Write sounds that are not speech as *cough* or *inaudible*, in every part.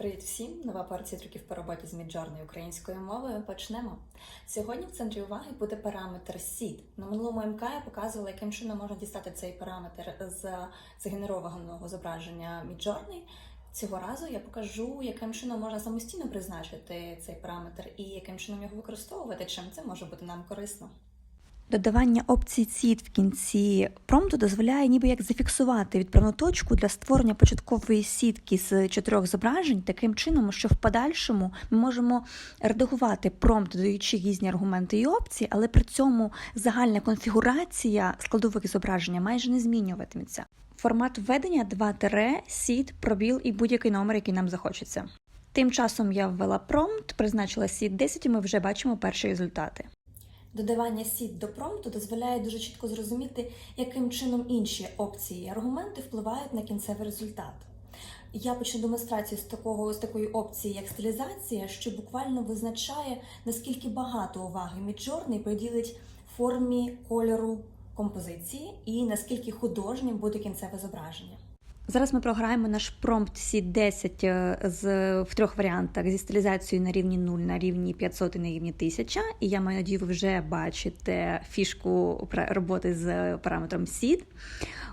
Привіт всім! Нова порція трюків по роботі з Midjourney українською мовою. Почнемо. Сьогодні в центрі уваги буде параметр seed. На минулому МК я показувала, яким чином можна дістати цей параметр з згенерованого зображення Midjourney. Цього разу я покажу, яким чином можна самостійно призначити цей параметр і яким чином його використовувати, чим це може бути нам корисно. Додавання опції Seed в кінці промпту дозволяє ніби як зафіксувати відправну точку для створення початкової сітки з чотирьох зображень таким чином, що в подальшому ми можемо редагувати промпт, додаючи різні аргументи і опції, але при цьому загальна конфігурація складових зображення майже не змінюватиметься. Формат введення 2 тире, сід, пробіл і будь-який номер, який нам захочеться. Тим часом я ввела промпт, призначила сід 10, і ми вже бачимо перші результати. Додавання сіт до промпту дозволяє дуже чітко зрозуміти, яким чином інші опції і аргументи впливають на кінцевий результат. Я почну демонстрацію з такого з такої опції, як стилізація, що буквально визначає, наскільки багато уваги Midjourney приділить формі кольору композиції і наскільки художнім буде кінцеве зображення. Зараз ми програємо наш промпт C10 е, з, в трьох варіантах зі стилізацією на рівні 0, на рівні 500 і на рівні 1000. І я маю надію, ви вже бачите фішку роботи з параметром SEED.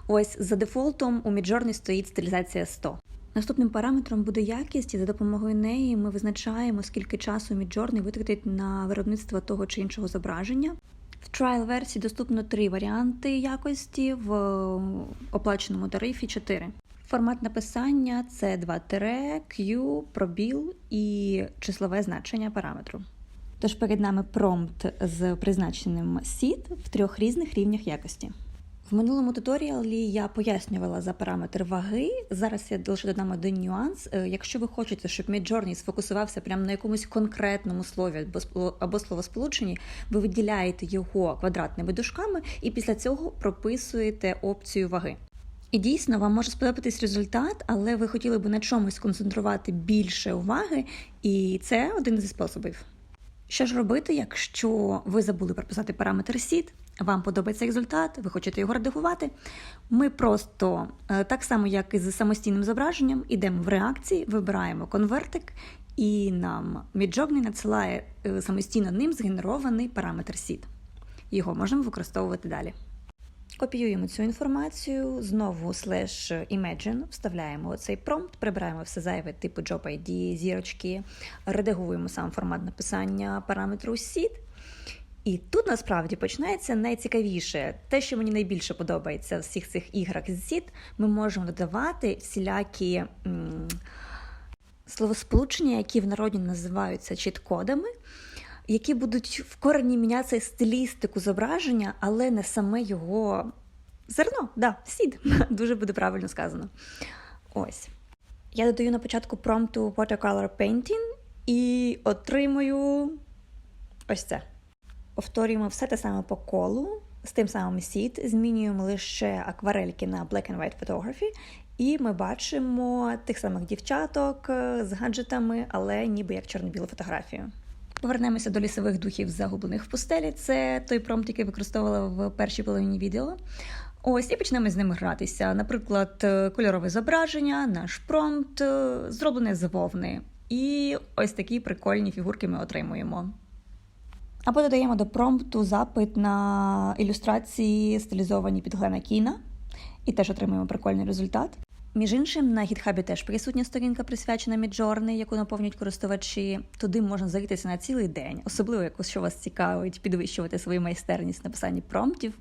Ось за дефолтом у Midjourney стоїть стилізація 100. Наступним параметром буде якість, і за допомогою неї ми визначаємо, скільки часу Midjourney витратить на виробництво того чи іншого зображення. В trial версії доступно три варіанти якості, в оплаченому тарифі 4. Формат написання це 2 тире, Q, пробіл і числове значення параметру. Тож перед нами промпт з призначеним seed в трьох різних рівнях якості. В минулому туторіалі я пояснювала за параметр ваги. Зараз я лише додам один нюанс. Е, Якщо ви хочете, щоб Midjourney сфокусувався прямо на якомусь конкретному слові або словосполученні, ви виділяєте його квадратними дужками і після цього прописуєте опцію ваги. І дійсно вам може сподобатись результат, але ви хотіли б на чомусь сконцентрувати більше уваги, і це один зі способів. Що ж робити, якщо ви забули прописати параметр seed, вам подобається результат, ви хочете його редагувати? Ми просто, е, так само як і з самостійним зображенням, йдемо в реакції, вибираємо конвертик, і нам Midjourney надсилає е, самостійно ним згенерований параметр seed. Його можемо використовувати далі. Копіюємо цю інформацію, знову слеш imagine, вставляємо цей промпт, прибираємо все зайве, типу job ID, зірочки, редагуємо сам формат написання параметру seed. І тут насправді починається найцікавіше. Те, що мені найбільше подобається в всіх цих іграх з seed, ми можемо додавати всілякі м, словосполучення, які в народі називаються чіт-кодами які будуть в корені міняти стилістику зображення, але не саме його зерно. Да, сід. *laughs* Дуже буде правильно сказано. Ось. Я додаю на початку промпту Watercolor Painting і отримую ось це. Повторюємо все те саме по колу, з тим самим сід, змінюємо лише акварельки на Black and White Photography, і ми бачимо тих самих дівчаток е, з гаджетами, але ніби як чорно-білу фотографію. Повернемося до лісових духів загублених в пустелі. Це той промпт, який використовувала в першій половині відео. Ось і почнемо з ними гратися. Наприклад, е, кольорове зображення, наш промпт е, зроблене з вовни. І ось такі прикольні фігурки ми отримуємо. Або додаємо до промпту запит на ілюстрації, стилізовані під Глена Кіна, і теж отримуємо прикольний результат. Між іншим, на гітхабі теж присутня сторінка, присвячена Midjourney, яку наповнюють користувачі. Туди можна заритися на цілий день, особливо якщо вас цікавить підвищувати свою майстерність в написанні промптів.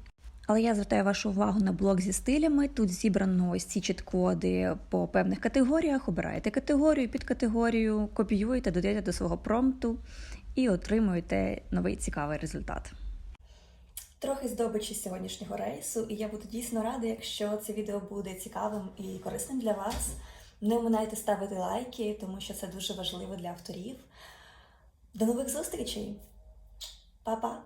Але я звертаю вашу увагу на блок зі стилями. Тут зібрано ось ці чіт-коди по певних категоріях. Обираєте категорію, підкатегорію, копіюєте, додаєте до свого промпту і отримуєте новий цікавий результат. Трохи здобичі сьогоднішнього рейсу, і я буду дійсно рада, якщо це відео буде цікавим і корисним для вас. Не оминайте ставити лайки, тому що це дуже важливо для авторів. До нових зустрічей! Па-па!